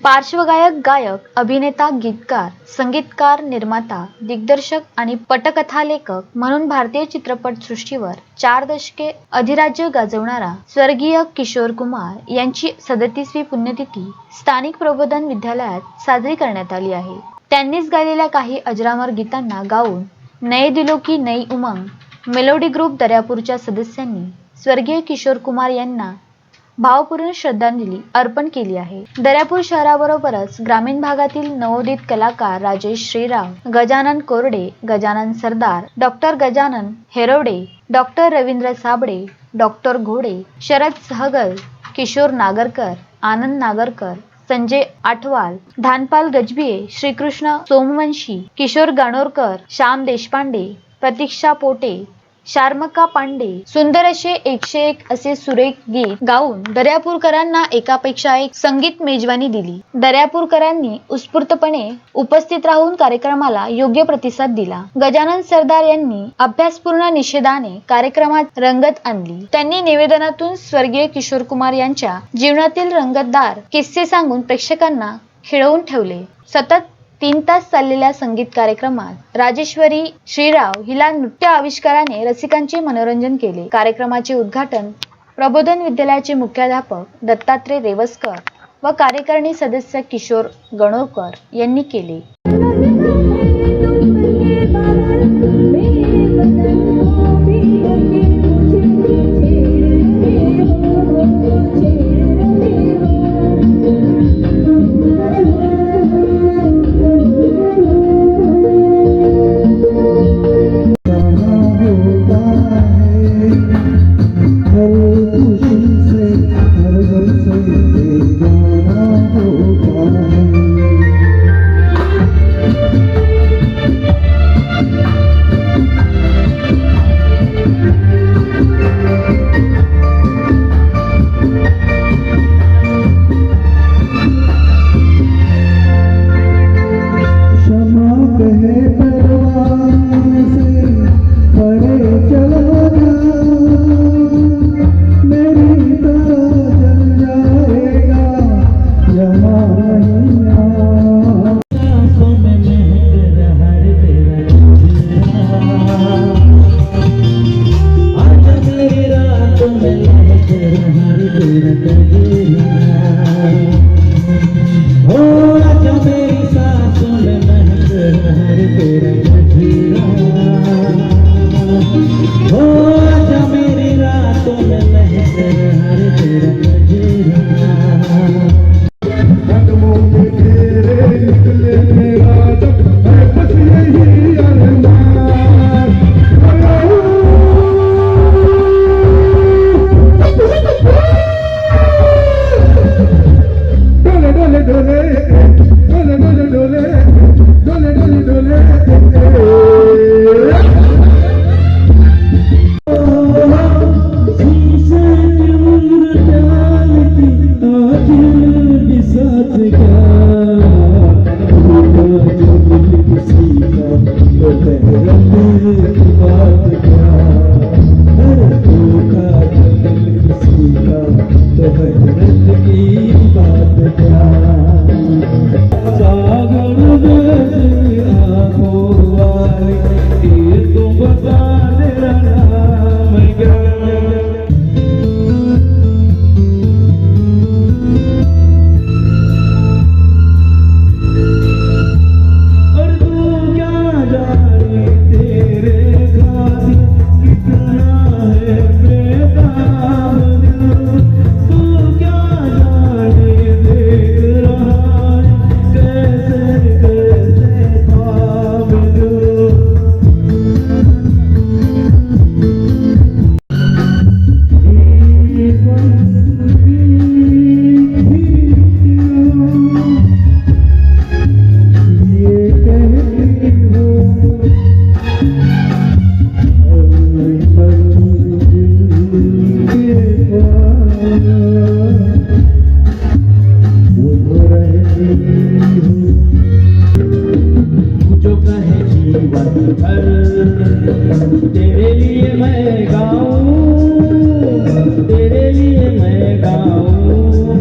पार्श्वगायक गायक अभिनेता गीतकार संगीतकार निर्माता दिग्दर्शक आणि पटकथा लेखक म्हणून भारतीय चित्रपट सृष्टीवर चार दशके अधिराज्य गाजवणारा स्वर्गीय किशोर कुमार यांची सदतीसवी पुण्यतिथी स्थानिक प्रबोधन विद्यालयात साजरी करण्यात आली आहे. त्यांनीच गायलेल्या काही अजरामर गीतांना गाऊन नये दिलो की नई उमंग मेलोडी ग्रुप दर्यापूरच्या सदस्यांनी स्वर्गीय किशोर कुमार यांना भावपूर्ण श्रद्धांजली अर्पण केली आहे. दर्यापूर शहराबरोबरच ग्रामीण भागातील नवोदित कलाकार Rajesh Shrirao Gajanan Korde Gajanan Sardar doctor Gajanan Herode doctor Ravindra Sable doctor Ghode Sharad Sahgal Kishore Nagarkar आनंद नागरकर संजय आठवाल धानपाल गजबिये श्रीकृष्ण सोमवंशी किशोर गाणोरकर श्याम देशपांडे प्रतीक्षा पोटे शार्मका पांडे. सुंदर असे एकशे एक असे सुरेख गीत गाऊन दर्यापूरकरांना एकापेक्षा एक संगीत मेजवानी दिली. दर्यापूरकरांनी उत्स्फूर्तपणे उपस्थित राहून कार्यक्रमाला योग्य प्रतिसाद दिला. गजानन सरदार यांनी अभ्यासपूर्ण निषेधाने कार्यक्रमात रंगत आणली. त्यांनी निवेदनातून स्वर्गीय किशोर कुमार यांच्या जीवनातील रंगतदार किस्से सांगून प्रेक्षकांना खिळवून ठेवले. सतत तीन तास चाललेल्या संगीत कार्यक्रमात राजेश्वरी श्रीराव हिला नृत्य आविष्काराने रसिकांचे मनोरंजन केले. कार्यक्रमाचे उद्घाटन प्रबोधन विद्यालयाचे मुख्याध्यापक दत्तात्रय रेवसकर व कार्यकारिणी सदस्य किशोर गणोरकर यांनी केले. डोले डोले डोले डोले डोले डोले डोले डोले डोले शीशे की उम्र डालती आज भी साथ क्या होगा जो दिल किसी का तो कहरत की बात क्या great मैं गाऊं तेरे लिए मैं गाऊं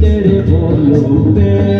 तेरे बोल पे